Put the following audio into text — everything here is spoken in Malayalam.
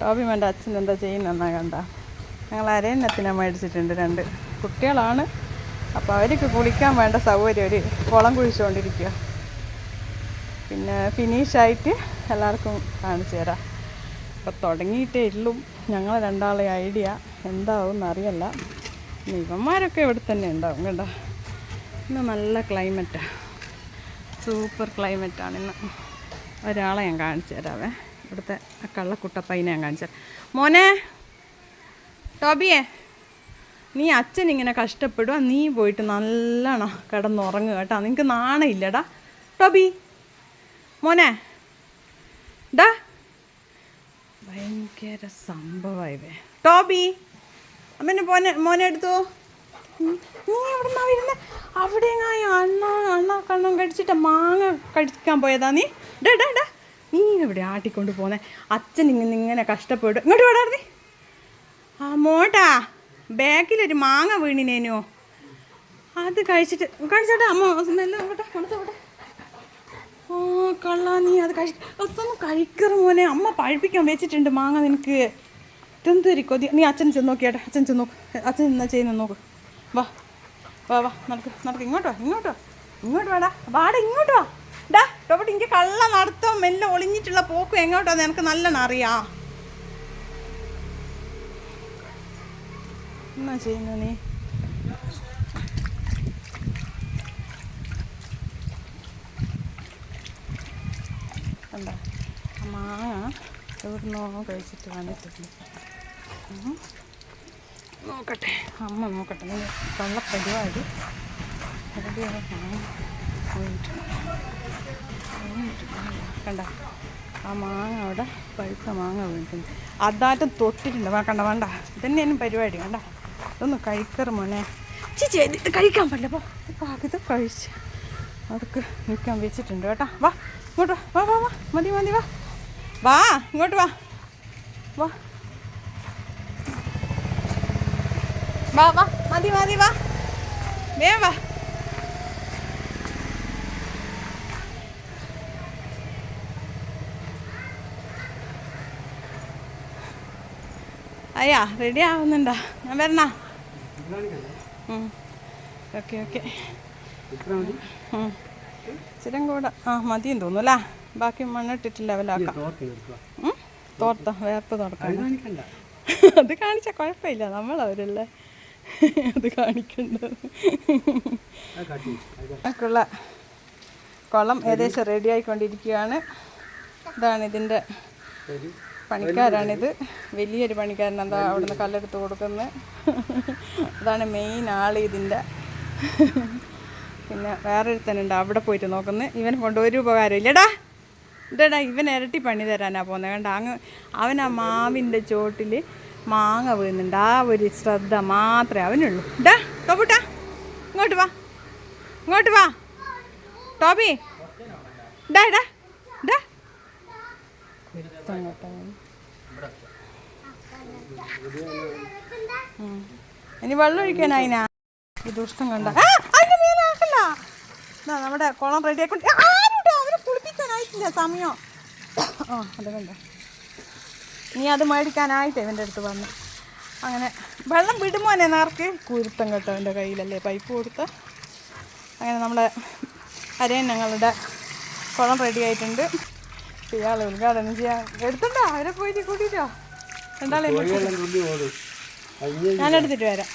ടോബിമന്റെ അച്ഛൻ എന്താ ചെയ്യുന്നതെന്നാ കണ്ട. ഞങ്ങൾ അരയന്നത്തിനെ മേടിച്ചിട്ടുണ്ട് രണ്ട്. കുട്ടികളാണ്. അപ്പോൾ അവർക്ക് കുളിക്കാൻ വേണ്ട സൗകര്യം ഒരു കുളം കുഴിച്ചുകൊണ്ടിരിക്കുക പിന്നെ ഫിനിഷായിട്ട് എല്ലാവർക്കും കാണിച്ചു തരാം. അപ്പോൾ തുടങ്ങിയിട്ടേ ഉള്ളൂ. ഞങ്ങൾ രണ്ടാളെ ഐഡിയ എന്താവും ഇനി ഇവന്മാരൊക്കെ ഇവിടെ തന്നെ ഉണ്ടാവും കേട്ടോ. ഇന്ന് നല്ല ക്ലൈമറ്റാണ് സൂപ്പർ ക്ലൈമറ്റാണ് ഇന്ന്. ഒരാളെ ഞാൻ കാണിച്ചു തരാവേ. ഇവിടുത്തെ ആ കള്ളക്കുട്ടപ്പൈനെ ഞാൻ കാണിച്ചത് മോനെ ടോബിയെ നീ അച്ഛൻ ഇങ്ങനെ കഷ്ടപ്പെടുക നീ പോയിട്ട് നല്ലോണം കിടന്നുറങ്ങുക കേട്ടോ. നിനക്ക് നാണയില്ലടാ ടോബി മോനെ ഡാ. ഭയങ്കര സംഭവമായിവേ ടോബി അമ്മനെ പോനെ മോനെ എടുത്തു. നീ നീ നിന്നാ വരുന്നത് അവിടെ അണ്ണ അണ്ണ കണ്ണം കടിച്ചിട്ട് മാങ്ങ കടിക്കാൻ പോയതാ നീ. ഡാ ഡാ ഡാ. നീ ഇവിടെ ആട്ടിക്കൊണ്ട് പോന്നെ. അച്ഛൻ ഇങ്ങനെ ഇങ്ങനെ കഷ്ടപ്പെട്ടു ഇങ്ങോട്ട് വേടാ ആ മോട്ടാ ബാക്കിലൊരു മാങ്ങ വീണിനേനോ. അത് കഴിച്ചിട്ട് കഴിച്ചോട്ടെ അമ്മ സ്മെല്ല് നോക്കട്ടെ കൊടുത്തോട്ടെ ഓ കള്ളാ നീ അത് കഴി ഒത്തൊന്നും കഴിക്കറ മോനെ അമ്മ പഴിപ്പിക്കാൻ വെച്ചിട്ടുണ്ട് മാങ്ങ നിനക്ക്. ഇതെന്തൊരു കൊതി. നീ അച്ഛൻ ചെന്ന് നോക്കിയാട്ടെ അച്ഛൻ ചെന്ന് നോക്ക്. അച്ഛൻ എന്നാ ചെയ്യുന്ന നോക്ക്. വാ വാ വാ നടക്ക് നടക്ക്. ഇങ്ങോട്ടോ ഇങ്ങോട്ടോ ഇങ്ങോട്ട് വാടാ വാടാ ഇങ്ങോട്ടോ ഡാ. ടോപ്പട്ട് എനിക്ക് കള്ള നടത്തം മെല്ലെ ഒളിഞ്ഞിട്ടുള്ള പോക്കും എങ്ങോട്ടാന്ന് എനിക്ക് നല്ലോണം അറിയാം. എന്നാ ചെയ്യുന്ന നീ? എന്താ മാങ്ങ എവിടുന്നോ കഴിച്ചിട്ട് വന്നിട്ടുണ്ട്. നോക്കട്ടെ അമ്മ നോക്കട്ടെ കള്ള പരിപാടി റെഡിയായി കണ്ട ആ മാങ്ങ അവിടെ പഴുത്ത മാങ്ങ വീണിട്ടുണ്ട്. അതാറ്റം തൊട്ടിട്ടുണ്ട്. വാ കണ്ട വേണ്ട. ഇതന്നെയാണ് പരിപാടി. കണ്ട ഇതൊന്ന് കഴിക്കറ് മോനെ. ചേച്ചി ഇത് കഴിക്കാൻ പറ്റില്ല. അപ്പോൾ ഇത് കഴിച്ച് അതൊക്കെ നിൽക്കാൻ വെച്ചിട്ടുണ്ട് കേട്ടോ. വാ ഇങ്ങോട്ട് വാ. വാ വാ മതി മതി വാ. വാ ഇങ്ങോട്ട് വാ. വാ. വാ വാ. മതി മതി വാ. വേഗം അയ്യാ റെഡി ആവുന്നുണ്ടോ? ഞാൻ വരണ? ഓക്കെ ഓക്കെ ചിരം കൂടെ ആ മതിയും തോന്നുന്നു അല്ലേ? ബാക്കി മണ്ണിട്ടിട്ട് ലെവലാക്കാം? തോർത്ത വേർപ്പ് തുറക്കാം അത് കാണിച്ച കുഴപ്പമില്ല നമ്മളവരല്ലേ. അത് കാണിക്കേണ്ടത്. ഒക്കെയുള്ള കുളം ഏകദേശം റെഡി ആയിക്കൊണ്ടിരിക്കുകയാണ്. ഇതാണ് ഇതിന്റെ പണിക്കാരാണിത്. വലിയൊരു പണിക്കാരൻ എന്താ അവിടുന്ന് കല്ലെടുത്ത് കൊടുക്കുന്നത്. അതാണ് മെയിൻ ആൾ ഇതിന്റെ പിന്നെ വേറൊരുത്തനുണ്ട് അവിടെ പോയിട്ട് നോക്കുന്നത് ഇവനെ കൊണ്ട് ഒരു ഉപകാരം ഇല്ലടാ ഇതടാ ഇവൻ ഇരട്ടി പണി തരാനാ പോകുന്നത് കണ്ട അങ്ങ് അവൻ ആ മാവിന്റെ ചോട്ടിൽ മാങ്ങ വീഴുന്നുണ്ട്. ആ ഒരു ശ്രദ്ധ മാത്രമേ അവനുള്ളൂ. ഡാ ടോബുട്ടാ ഇങ്ങോട്ട് വാ. ഇങ്ങോട്ട് വാ. ടോബി ഡാ ഡാ ഡാ കുരുത്തം കേട്ടോ അവൻ. ഉം. ഇനി വെള്ളം ഒഴിക്കാനായിനാ ദുഷ്ടം കണ്ട. അതിന്റെ നമ്മുടെ കുളം റെഡി ആക്കൊണ്ട് ആരുടെ? അവരെ കുളിപ്പിക്കാനായിട്ടില്ല സമയം. ആ അത് കണ്ട. നീ അത് മേടിക്കാനായിട്ട് ഇവന്റെ അടുത്ത് വന്നു. അങ്ങനെ. വെള്ളം വിടുമോനെ നേർക്ക്? കുരുത്തം കേട്ടോ എന്റെ കയ്യിലല്ലേ പൈപ്പ് കൊടുത്ത്. അങ്ങനെ നമ്മളെ അരയൻ ഞങ്ങളുടെ കുളം റെഡി ആയിട്ടുണ്ട് ഇയാളെ ഉദ്ഘാടനം ചെയ്യാൻ എടുത്തുണ്ടോ? അവരെ പോയിട്ട് കൂട്ടിട്ടോ. രണ്ടാളെ ഞാൻ എടുത്തിട്ട് വരാം.